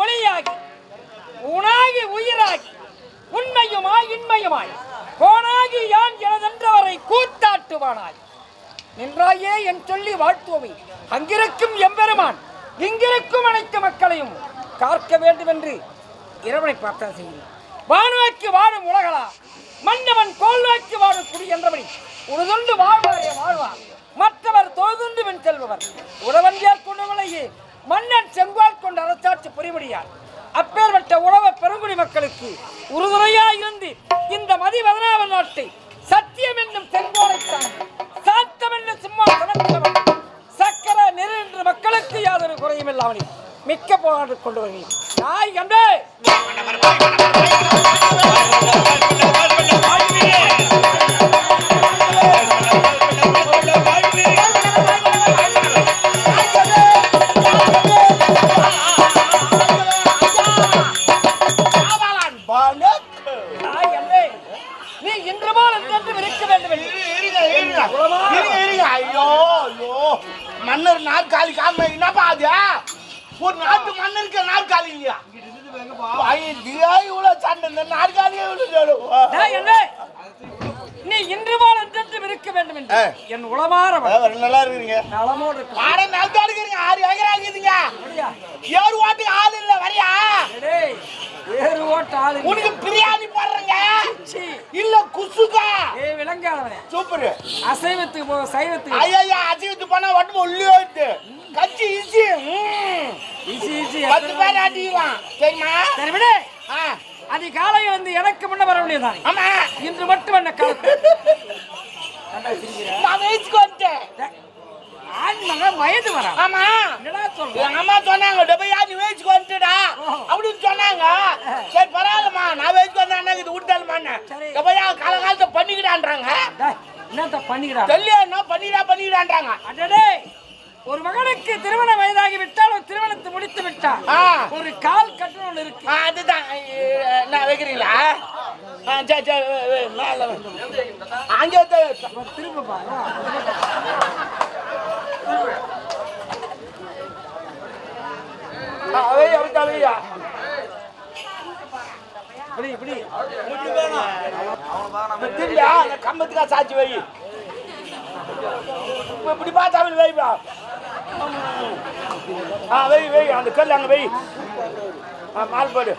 ஒளியாகி ஊனாகி உயிராகி உண்மையுமாய் இன்மையுமாய் கோனாகி யான் எனதென்றவரை கூத்தாட்டுவானாய். நின்றாயே என் சொல்லி வாழ்த்துவோமே. அங்கிருக்கும் எம்பெருமான் இங்கிருக்கும் அனைத்து மக்களையும் காக்க வேண்டும் என்று இறைவனை பிரார்த்தனை செய்கிறேன். வானோக்கி வாழும் உலகளா மன்னவன் கோல் நோக்கி வாழும் குடி என்றபடி உனதுண்டு வாழ்வாரே வாழ்வார். மற்றவர் தொழுதுண்டு வென் செல்பவர். உழவன்றியால் கொண்டவளையே பெருங்குடி உறுதுணையாய் இருந்து இந்த மதி பதினாவது நாட்டை சத்தியம் என்னும் செங்கோலைத்தான் சாத்தம் என்னும் சிம்மாசனத்தில் சக்கர நெரு என்ற மக்களுக்கு யாதொரு குறையும் இல்லாமல் மிக்க போராட்டம் கொண்டு வருகிறேன். நாய் கண்டே இருக்க வேண்டும். ஐயோ, ஐயோ. மன்னர் நாற்காலி காம என்னப்பா அது? ஒரு நாட்டு மன்னருக்கு நாற்காலி இல்லையா? இவ்வளவு சண்டை. நாற்காலியே நீ இன்று போல் என்றென்றும் இருக்க வேண்டும் என்று. என் உளமாற நல்லா இருக்கிறீங்க. நலமோடு இருக்க. வாட நாற்காலி இருக்கிறீங்க? ஆறு ஏக்கரா இருக்குதுங்க? ஏறு ஓட்டுக்கு ஆள் இல்ல வரியா? வேறு ஓட்ட ஆளு உனக்கு பிரியாணி போடுறேங்க. இல்ல குசுக்கா ஏய் விளங்காதவனே சூப்பர். அசைவத்துக்கு போ சைவத்துக்கு ஐயா அசிவத்து பண்ணா உடம்பு உள்ளே வருது கச்சி ம். ஈசி ஈசி பத்து பேர் அடிக்கலாம் சரிம்மா சரி விடு. ஆ, அதிகாலை வந்து எனக்கு முன்ன வர வேண்டியதுதான்? ஆமா. இன்று மட்டும் என்ன காலத்து நான் வயசுக்கு வந்துட்டேன். ஆண் மகன் வயது வரா? ஆமா. என்னடா சொல்ற? அம்மா சொன்னாங்க டபையா நீ வயசுக்கு வந்துட்டா. அப்படின்னு சொன்னாங்க. சரி பரவாயில்லம்மா. நான் வயசுக்கு வந்தா இது விட்டாலுமான்னு சரி. டபையா காலகாலத்தை பண்ணிக்கிட்டான்றாங்க டேய், என்னத்த பண்ணிக்கிறா தெரியல பண்ணிடா பண்ணிக்கிட்டான்றாங்க அடடே ஒரு மகனுக்கு திருமண வயதாகி விட்டால் ஒரு திருமணத்தை முடித்து விட்டால். ஒரு கால் கட்டணம் ஒண்ணு இருக்கு. அதுதான். நான் வைக்கிறீங்களா. அங்கே திரும்ப பாரு ஆ, வை, அவிட்டா, வையா. இப்படி இப்படி இப்ப திரும்பி அந்த கம்பத்துக்கா சாட்சி வை. இப்ப இப்படி பார்த்தா அப்படி வைப்பா ஆ வை வை அந்த கல் அங்க வை. ஆ மால் போடு.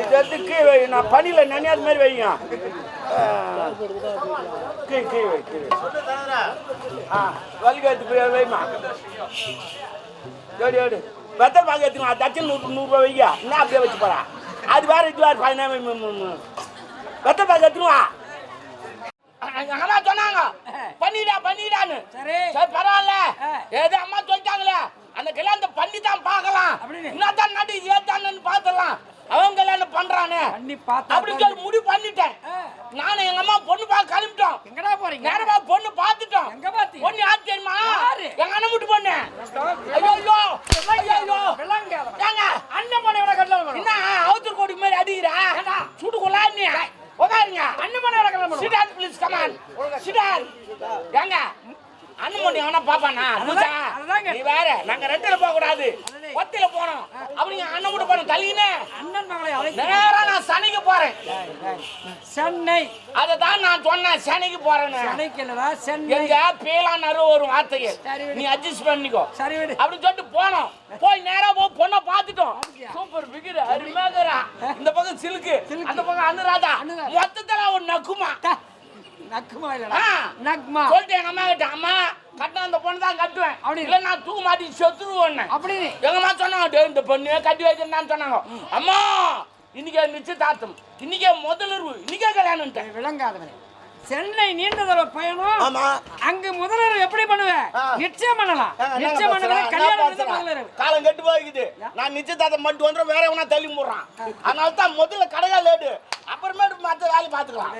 இது வை நான் பனியில் நனையாத மாதிரி வைங்க. கீ கீ வை கீ வை. ஆ வலிக்கு எடுத்து போய் வைமா ஓடி ஓடி. வெத்தல் பாக்க எடுத்துக்கணும் தச்சு நூறு நூறுரூவா வைங்க. என்ன அப்படியே வச்சு போறா அது வேற பதினாறு வெத்தல் பாக்க எடுத்துருவா எங்க அம்மா சொன்னாங்க பண்ணிடா பண்ணிடான்னு சரி சரி பரவாயில்ல. ஏதோ அம்மா சொல்லிட்டாங்களே அந்த கல்யாணத்தை பண்ணி தான் பார்க்கலாம். என்னதான் நடி ஏத்தான்னு பார்த்தலாம் அவன் கல்யாணம் பண்றானே பண்ணி பார்த்தா அப்படி சொல்லி முடிவு பண்ணிட்டேன். நானும் எங்க அம்மா பொண்ணு பார்க்க கிளம்பிட்டோம் எங்கடா போறீங்க நேரமா பொண்ணு பார்த்துட்டோம் எங்க பாத்தீங்க? பொண்ணு யார் தெரியுமா? எங்க அண்ணன் வீட்டு பொண்ணு ஐயோ ஐயோ ஐயோ ஐயோ விளங்காதவன் ஏங்க அண்ணன் கட்டளை வரும் என்ன அடிக்கிறா? சுட்டு கொள்ளாதீங்க உட்காருங்க அண்ணன் please, come on. Sit down. ஏங்க அண்ணன் மணி அவனா பாப்பானா? நீ வேற நாங்க ரெண்டுல போக கூடாது ஒத்தையில போனோம். அப்படிங்க அண்ணன் கூட போனோம். தள்ளினே. அண்ணன் மகளை நேரா நான் சனிக்கு போறேன். சென்னை. அதை தான் நான் சொன்னேன். சனிக்கு போறேன்னு. சென்னைக்கு இல்லடா சென்னை. எங்க பேலான்னு ஒரு வார்த்தையை. நீ அட்ஜஸ்ட் பண்ணிக்கோ. சரி விடு. அப்படின்னு சொல்லிட்டு போனோம். போய் நேரா போய் பொண்ணை பார்த்துட்டோம்? சூப்பர் பிகிரு அருமையாகிறா இந்த பக்கம் சிலுக்கு. அந்த பக்கம் அனுராதா. மொத்தத்துல ஒரு நக்குமா. நக்குமா இல்லடா. ஆ. நக்மா சொல்லிட்டு எங்க அம்மா கிட்ட அம்மா கட்டின அந்த பொண்ணு தான் கட்டுவேன். அப்படி. இல்ல நான் தூக்கு மாட்டி செத்துருவேன் அப்படின்னு எங்க அம்மா சொன்னாங்க "டேய், இந்த பொண்ணு கட்டி வைக்கிறேன்னு சொன்னாங்க. அம்மா இன்னைக்கு நிச்சயதார்த்தம். இன்னைக்கே முதல் இன்னைக்கே கல்யாணம் விளங்காதவனே. சென்னை நீண்ட தூர பயணம். ஆமா. அங்க முதலிரவு எப்படி பண்ணுவ? ஆ. நிச்சயம் பண்ணலாம். நிச்சயம் என்ன கல்யாணம் காலம் கெட்டு போய்க்குது. நான் நிச்சயதார்த்தம் பண்ணிட்டு வந்துடும் வேற எவனா தள்ளி போடுறான். அதனால தான் முதல்ல கடையா லேடு அப்புறமேட்டு மற்ற வேலையை பார்த்துக்கலாம்.